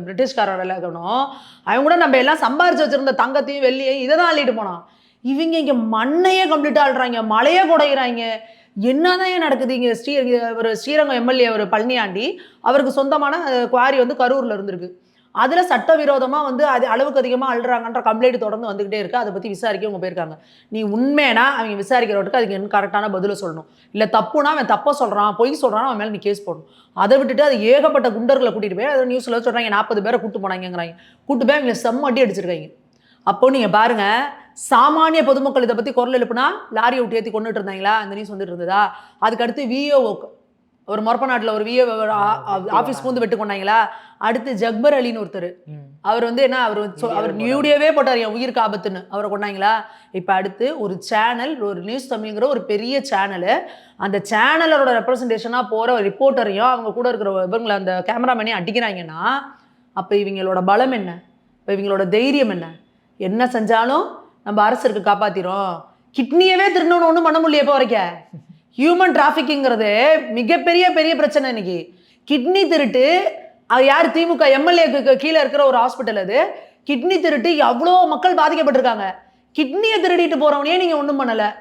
இருக்கணும். அவங்க கூட நம்ம எல்லாம் சம்பாரிச்சு வச்சிருந்த தங்கத்தையும் வெள்ளியையும் இதை தான் அள்ளிட்டு போனான். இவங்க இங்க மண்ணையே கம்ப்ளீட்டாக ஆள்றாங்க மலையே குடையிறாங்க. என்னதான் ஏன் நடக்குது? இங்க ஸ்ரீ ஒரு ஸ்ரீரங்கம் எம்எல்ஏ ஒரு பழனியாண்டி அவருக்கு சொந்தமான குவாரி வந்து கரூர்ல இருந்திருக்கு. அதில் சட்டவிரோதமாக வந்து அது அளவுக்கு அதிகமாக அள்ளுறாங்கன்ற கம்ப்ளைண்ட் தொடர்ந்து வந்துகிட்டே இருக்குது அதை பற்றி விசாரிக்க அவங்க போயிருக்காங்க. நீ உண்மைனா அவங்க விசாரிக்கிறவருக்கு அதுக்கு என்ன கரெக்டான பதிலை சொல்லணும். இல்லை தப்புனா அவன் தப்பாக சொல்கிறான் பொய் சொல்கிறான் அவன் மேலே நீ கேஸ் போடணும். அதை விட்டுட்டு அது ஏகப்பட்ட குண்டர்களை கூட்டிகிட்டு போய் அதை நியூஸில் சொல்கிறாங்க நாற்பது பேரை கூட்டு போனாங்கங்கிறாங்க. கூட்டு போய் அவங்க செம்ம அடி அடிச்சிருக்காங்க. அப்போ நீங்கள் பாருங்கள் சாமானிய பொதுமக்கள் இதை பற்றி குரல் எழுப்புனா லாரியை விட்டு ஏற்றி கொண்டுட்டு இருந்தாங்களா? அந்த நியூஸ் வந்துட்டு இருந்ததா? அதுக்கடுத்து விஓஓக்கு ஒரு மொரப்ப நாட்டுல ஒரு விஏ ஆஃபீஸ் பூந்து வெட்டு கொண்டாங்களா அடுத்து ஜக்பர் அலின்னு ஒருத்தர். அவர் வந்து என்ன அவர் அவர் நியூடியோவே போட்டார் என் உயிருக்கு ஆபத்துன்னு. அவரை கொண்டாங்களா இப்போ அடுத்து ஒரு சேனல் ஒரு நியூஸ் தமிழ்ங்கிற ஒரு பெரிய சேனலு. அந்த சேனலோட ரெப்ரசன்டேஷனாக போகிற ஒரு ரிப்போர்ட்டரையும் அவங்க கூட இருக்கிற இவங்களை அந்த கேமராமேனையும் அடிக்கிறாங்கன்னா அப்போ இவங்களோட பலம் என்ன? இப்போ இவங்களோட தைரியம் என்ன? என்ன செஞ்சாலும் நம்ம அரசுக்கு காப்பாத்திரும். கிட்னியவே திருடணும்னு ஒன்றும் பண்ண முடியல இப்போ வரைக்கும். ஹியூமன் டிராஃபிக்கிங்கிறது மிகப்பெரிய பெரிய பிரச்சனை இன்னைக்கு. கிட்னி திருட்டு அது யார் திமுக எம்எல்ஏக்கு கீழே இருக்கிற ஒரு ஹாஸ்பிட்டல் அது. கிட்னி திருட்டு எவ்வளோ மக்கள் பாதிக்கப்பட்டிருக்காங்க. கிட்னியை திருடிட்டு போகிறவனே நீங்கள் ஒன்றும் பண்ணலை.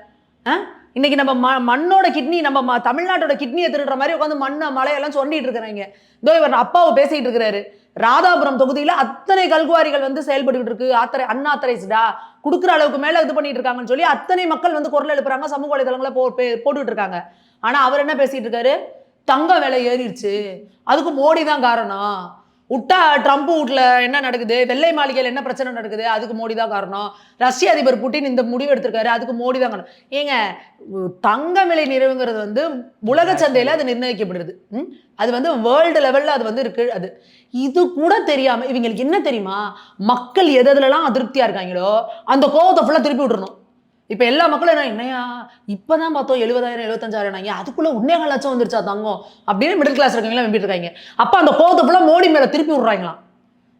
ஆ? இன்னைக்கு நம்ம ம மண்ணோட கிட்னி நம்ம ம- தமிழ்நாட்டோட கிட்னியை திருடுற மாதிரி உட்காந்து மண்ணை மலையெல்லாம் சொல்லிட்டு இருக்கிறாங்க. இதோ இவர் அப்பாவை பேசிகிட்டு இருக்கிறாரு. ராதாபுரம் தொகுதியில அத்தனை கல்குவாரிகள் வந்து செயல்பட்டு இருக்கு. ஆத்தரை அன்ஆத்தரைஸ்டா கொடுக்குற அளவுக்கு மேல இது பண்ணிட்டு இருக்காங்கன்னு சொல்லி அத்தனை மக்கள் வந்து குரல் எழுப்புறாங்க. சமூக வலைதளங்களை போ பே- போட்டுட்டு இருக்காங்க. ஆனா அவர் என்ன பேசிட்டு இருக்காரு? தங்க விலை ஏறிடுச்சு. அதுக்கு மோடி தான் காரணம். விட்டா ட்ரம்ப் வீட்டில் என்ன நடக்குது? வெள்ளை மாளிகையில் என்ன பிரச்சனை நடக்குது? அதுக்கு மோடி தான் காரணம். ரஷ்ய அதிபர் புட்டின் இந்த முடிவு எடுத்திருக்காரு. அதுக்கு மோடி தான் காரணம். ஏங்க தங்க விலை நிறைவுங்கிறது வந்து உலக சந்தையில் அது நிர்ணயிக்கப்படுது. ம்? அது வந்து வேர்ல்டு லெவலில் அது வந்து இருக்கு. அது இது கூட தெரியாமல் இவங்களுக்கு என்ன தெரியுமா? மக்கள் எது எதுலலாம் இருக்காங்களோ அந்த கோவத்தை ஃபுல்லாக திருப்பி விட்டுறணும். இப்போ எல்லா மக்களும் என்ன என்னையா இப்பதான் பார்த்தோம் எழுபதாயிரம் எழுபத்தஞ்சாயிரம் அதுக்குள்ள உன்னேகால் லட்சம் வந்துருச்சா தங்கம்? அப்படின்னு மிடில் கிளாஸ் இருக்கவங்களாம் நம்பிட்டு இருக்காங்க அப்போ அந்த கோவத்தை ஃபுல்லாக மோடி மேலே திருப்பி விட்றாங்களாம்.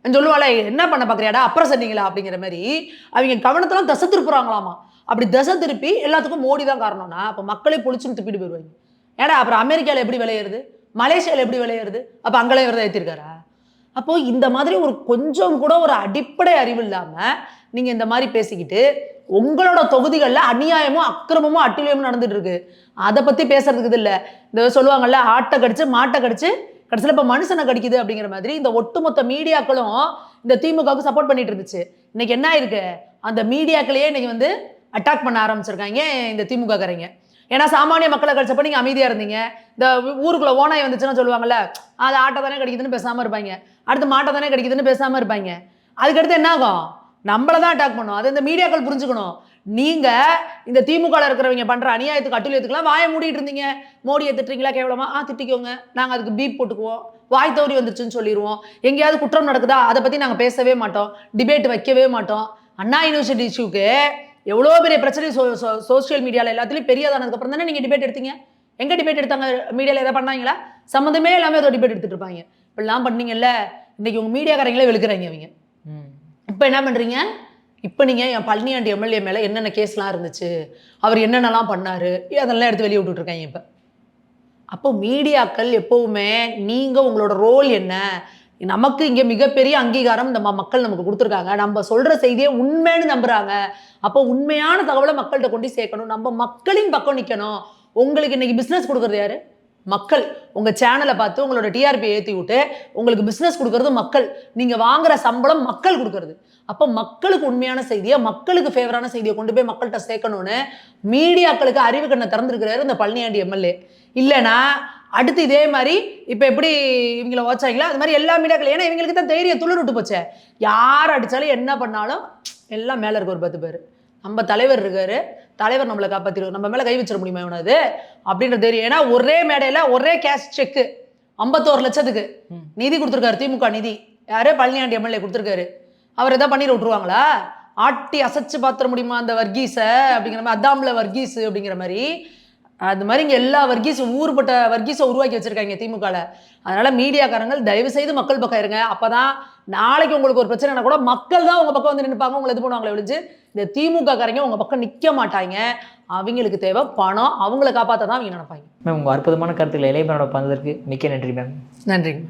சொல்லுவாளே என்ன பண்ண பார்க்குறியாடா அப்புறம் சொன்னீங்களா? அப்படிங்கிற மாதிரி அவங்க கவனத்தெல்லாம் தசை திருப்புறாங்களாமா. அப்படி தசை திருப்பி எல்லாத்துக்கும் மோடி தான் காரணம்னா அப்போ மக்களே பொழிச்சுன்னு திருப்பிட்டு போயிடுவாங்க ஏடா அப்புறம் அமெரிக்காவில் எப்படி விளையிறது? மலேசியாவில் எப்படி விளையாடுது அப்போ அங்கே இவர் ஏற்றிருக்காரா அப்போது இந்த மாதிரி ஒரு கொஞ்சம் கூட ஒரு அடிப்படை அறிவு இல்லாமல் நீங்கள் இந்த மாதிரி பேசிக்கிட்டு உங்களோட தொகுதிகளில் அநியாயமும் அக்கிரமமும் அட்டிலியமும் நடந்துட்டு இருக்கு அதை பற்றி பேசுறதுக்கு இது இந்த சொல்லுவாங்கல்ல ஆட்டை கடிச்சு மாட்டை கடிச்சு கடைசியில் இப்போ மனுஷனை கடிக்குது அப்படிங்கிற மாதிரி இந்த ஒட்டுமொத்த மீடியாக்களும் இந்த திமுகவுக்கு சப்போர்ட் பண்ணிட்டு இருந்துச்சு. இன்னைக்கு என்ன ஆயிருக்கு? அந்த மீடியாக்களையே இன்னைக்கு வந்து அட்டாக் பண்ண ஆரம்பிச்சிருக்காங்க. இந்த திமுக காரங்க ஏன்னா சாமானிய மக்களை கழிச்சப்ப நீங்கள் அமைதியாக இருந்தீங்க. இந்த ஊருக்குள்ளே ஓனாய் வந்துச்சுன்னா சொல்லுவாங்கல்ல அது ஆட்டை தானே கிடைக்குதுன்னு பேசாமல் இருப்பாங்க. அடுத்து மாட்டை தானே கிடைக்குதுன்னு பேசாமல் இருப்பாங்க. அதுக்கடுத்து என்ன ஆகும்? நம்மளை தான் அட்டாக் பண்ணும். அது இந்த மீடியாக்கள் புரிஞ்சுக்கணும். நீங்கள் இந்த திமுக இருக்கிறவங்க பண்ணுற அநியாயத்துக்கு அட்டுலியத்துக்குலாம் வாயை மூடிட்டு இருந்தீங்க. மோடியை திட்டுறீங்களா கேவலமா? ஆ திட்டிக்கோங்க. நாங்கள் அதுக்கு பீப் போட்டுக்குவோம். வாய் தவறி வந்துருச்சுன்னு சொல்லிடுவோம் எங்கேயாவது குற்றம் நடக்குதா? அதை பற்றி நாங்கள் பேசவே மாட்டோம். டிபேட் வைக்கவே மாட்டோம். அண்ணா யூனிவர்சிட்டி இஷ்யூக்கு எவ்வளோ பெரிய பிரச்சனை சோஷியல் மீடியாவில் எல்லாத்துலேயும் பெரியதானதுக்கு அப்புறம் தானே நீங்கள் டிபேட் எடுத்தீங்க? எங்கே டிபேட் எடுத்தாங்க? மீடியாவில் எதாவது பண்ணாங்களா? சம்மந்தமே எல்லாமே அதை டிபேட் எடுத்துட்டு இருப்பாங்க. இப்படிலாம் பண்ணீங்கல்ல இன்னைக்கு உங்கள் மீடியாக்காரங்களே வெளுக்குறாங்க அவங்க ம். இப்போ என்ன பண்ணுறீங்க இப்போ நீங்கள் என் பழனியாண்டி எம்எல்ஏ மேலே என்னென்ன கேஸ்லாம் இருந்துச்சு? அவர் என்னென்னலாம் பண்ணாரு? அதெல்லாம் எடுத்து வெளியே விட்டுட்ருக்காங்க இப்போ. அப்போ மீடியாக்கள் எப்போவுமே நீங்கள் உங்களோட ரோல் என்ன? நமக்கு இங்கே மிகப்பெரிய அங்கீகாரம் நம்ம மக்கள் நமக்கு கொடுத்துருக்காங்க. நம்ம சொல்கிற செய்தியை உண்மைன்னு நம்புகிறாங்க அப்போ உண்மையான தகவலை மக்கள்கிட்ட கொண்டு சேர்க்கணும். நம்ம மக்களின் பக்கம் நிற்கணும் உங்களுக்கு இன்னைக்கு பிஸ்னஸ் கொடுக்குறது யாரு? மக்கள். உங்கள் சேனலை பார்த்து உங்களோட டிஆர்பி ஏற்றி விட்டு உங்களுக்கு பிஸ்னஸ் கொடுக்கறது மக்கள். நீங்கள் வாங்குற சம்பளம் மக்கள் கொடுக்கறது. அப்போ மக்களுக்கு உண்மையான செய்தியை மக்களுக்கு ஃபேவரான செய்தியை கொண்டு போய் மக்கள்கிட்ட சேர்க்கணும்னு மீடியாக்களுக்கு அறிவு கண்ணை திறந்துருக்கிறாரு இந்த பழனியாண்டி எம்எல்ஏ இல்லைன்னா அடுத்து இதே மாதிரி இப்போ எப்படி இவங்கள வச்சாங்களோ அது மாதிரி எல்லா மீடியாக்கள் ஏன்னா இவங்களுக்கு தான் தைரியம் துளிர் விட்டு போச்சே. யார் அடித்தாலும் என்ன பண்ணாலும் எல்லாம் மேலே இருக்க ஒரு பத்து பேர். நம்ம தலைவர் இருக்காரு. தலைவர் நம்மளை காப்பாற்றிடுவோம் நம்ம மேலே கை வச்சிட முடியுமா இவனது அப்படின்ற தெரியும். ஏன்னா ஒரே மேடையில் ஒரே கேஷ் செக்கு ஐம்பத்தோரு லட்சத்துக்கு. நிதி கொடுத்துருக்காரு திமுக நிதி. யாரு? பழனியாண்டி எம்எல்ஏ கொடுத்துருக்காரு. அவர் எதாவது பண்ணிட விட்டுருவாங்களா? ஆட்டி அசைச்சு பாத்திர முடியுமா அந்த வர்கீஸை அப்படிங்கிற மாதிரி அதாம்ல வர்கீஸ் அப்படிங்கிற மாதிரி அது மாதிரி இங்கே எல்லா வர்கீஸும் ஊர்பட்ட வர்கீஸை உருவாக்கி வச்சிருக்காங்க திமுகவில் அதனால மீடியாக்காரங்கள் தயவு செய்து மக்கள் பக்கம் இருங்க. அப்பதான் நாளைக்கு உங்களுக்கு ஒரு பிரச்சனைனா கூட மக்கள் தான் உங்க பக்கம் வந்து நினைப்பாங்க உங்களை இது பண்ணுவாங்களே ஒழிஞ்சு இந்த திமுக காரங்க உங்க பக்கம் நிற்க மாட்டாங்க. அவங்களுக்கு தேவை பணம். அவங்கள காப்பாற்ற தான் அவங்க நினைப்பாங்க. மேம் உங்கள் அற்புதமான கருத்துக்களை இளையபனோட பந்ததற்கு மிக்க நன்றி மேம். நன்றிங்க